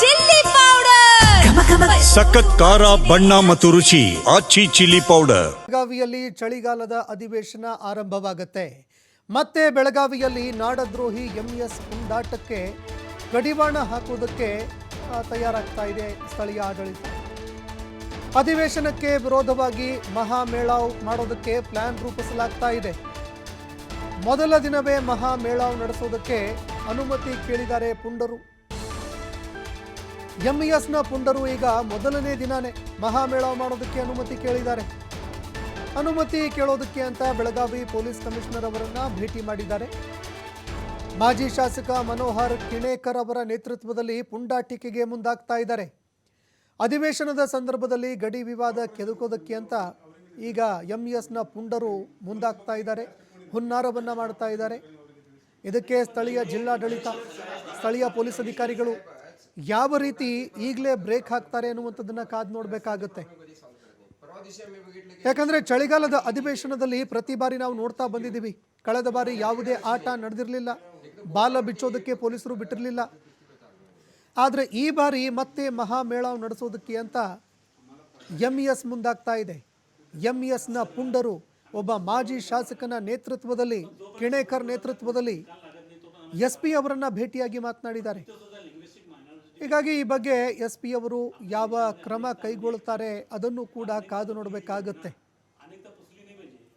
Chilli powder. ಸಖತ್ ಖಾರ ಬಣ್ಣ ಮತ್ತು ರುಚಿ ಆಚಿ ಚಿಲ್ಲಿ ಪೌಡರ್. ಬೆಳಗಾವಿಯಲ್ಲಿ ಚಳಿಗಾಲದ ಅಧಿವೇಶನ ಆರಂಭವಾಗುತ್ತೆ. ಮತ್ತೆ ಬೆಳಗಾವಿಯಲ್ಲಿ ನಾಡದ್ರೋಹಿ ಎಂಎಸ್ ಪುಂಡಾಟಕ್ಕೆ ಗಡಿವಾಣ ಹಾಕುವುದಕ್ಕೆ ತಯಾರಾಗ್ತಾ ಇದೆ ಸ್ಥಳೀಯ ಆಡಳಿತ. ಅಧಿವೇಶನಕ್ಕೆ ವಿರೋಧವಾಗಿ ಮಹಾಮೇಳಾವ್ ಮಾಡೋದಕ್ಕೆ ಪ್ಲಾನ್ ರೂಪಿಸಲಾಗ್ತಾ ಇದೆ. ಮೊದಲ ದಿನವೇ ಮಹಾಮೇಳಾವ್ ನಡೆಸೋದಕ್ಕೆ ಅನುಮತಿ ಕೇಳಿದ್ದಾರೆ ಪುಂಡರು. ಎಂಇಎಸ್ನ ಪುಂಡರು ಈಗ ಮೊದಲನೇ ದಿನಾನೇ ಮಹಾಮೇಳ ಮಾಡೋದಕ್ಕೆ ಅನುಮತಿ ಕೇಳಿದ್ದಾರೆ. ಅನುಮತಿ ಕೇಳೋದಕ್ಕೆ ಅಂತ ಬೆಳಗಾವಿ ಪೊಲೀಸ್ ಕಮಿಷನರ್ ಅವರನ್ನ ಭೇಟಿ ಮಾಡಿದ್ದಾರೆ. ಮಾಜಿ ಶಾಸಕ ಮನೋಹರ್ ಕಿಣೇಕರ್ ಅವರ ನೇತೃತ್ವದಲ್ಲಿ ಪುಂಡಾಟಿಕೆಗೆ ಮುಂದಾಗ್ತಾ ಇದ್ದಾರೆ. ಅಧಿವೇಶನದ ಸಂದರ್ಭದಲ್ಲಿ ಗಡಿ ವಿವಾದ ಕೆದಕೋದಕ್ಕೆ ಅಂತ ಈಗ ಎಂಇಎಸ್ನ ಪುಂಡರು ಮುಂದಾಗ್ತಾ ಇದ್ದಾರೆ, ಹುನ್ನಾರವನ್ನ ಮಾಡ್ತಾ ಇದ್ದಾರೆ. ಇದಕ್ಕೆ ಸ್ಥಳೀಯ ಜಿಲ್ಲಾಡಳಿತ, ಸ್ಥಳೀಯ ಪೊಲೀಸ್ ಅಧಿಕಾರಿಗಳು ಯಾವ ರೀತಿ ಈಗಲೇ ಬ್ರೇಕ್ ಹಾಕ್ತಾರೆ ಅನ್ನುವಂಥದ್ದನ್ನ ಕಾದು ನೋಡಬೇಕಾಗುತ್ತೆ. ಯಾಕಂದರೆ ಚಳಿಗಾಲದ ಅಧಿವೇಶನದಲ್ಲಿ ಪ್ರತಿ ಬಾರಿ ನಾವು ನೋಡ್ತಾ ಬಂದಿದ್ದೀವಿ. ಕಳೆದ ಬಾರಿ ಯಾವುದೇ ಆಟ ನಡೆದಿರಲಿಲ್ಲ. ಬಾಲ ಬಿಚ್ಚೋದಕ್ಕೆ ಪೊಲೀಸರು ಬಿಟ್ಟಿರಲಿಲ್ಲ. ಆದರೆ ಈ ಬಾರಿ ಮತ್ತೆ ಮಹಾಮೇಳಾವ್ ನಡೆಸೋದಕ್ಕೆ ಅಂತ ಎಂ ಎಸ್ ಮುಂದಾಗ್ತಾ ಇದೆ. ಎಂ ಎಸ್ನ ಪುಂಡರು ಒಬ್ಬ ಮಾಜಿ ಶಾಸಕನ ನೇತೃತ್ವದಲ್ಲಿ, ಕಿಣೇಕರ್ ನೇತೃತ್ವದಲ್ಲಿ ಎಸ್ ಪಿ ಅವರನ್ನು ಭೇಟಿಯಾಗಿ ಮಾತನಾಡಿದ್ದಾರೆ. ಹೀಗಾಗಿ ಈ ಬಗ್ಗೆ ಎಸ್ ಪಿ ಅವರು ಯಾವ ಕ್ರಮ ಕೈಗೊಳ್ಳುತ್ತಾರೆ ಅದನ್ನು ಕೂಡ ಕಾದು ನೋಡಬೇಕಾಗತ್ತೆ.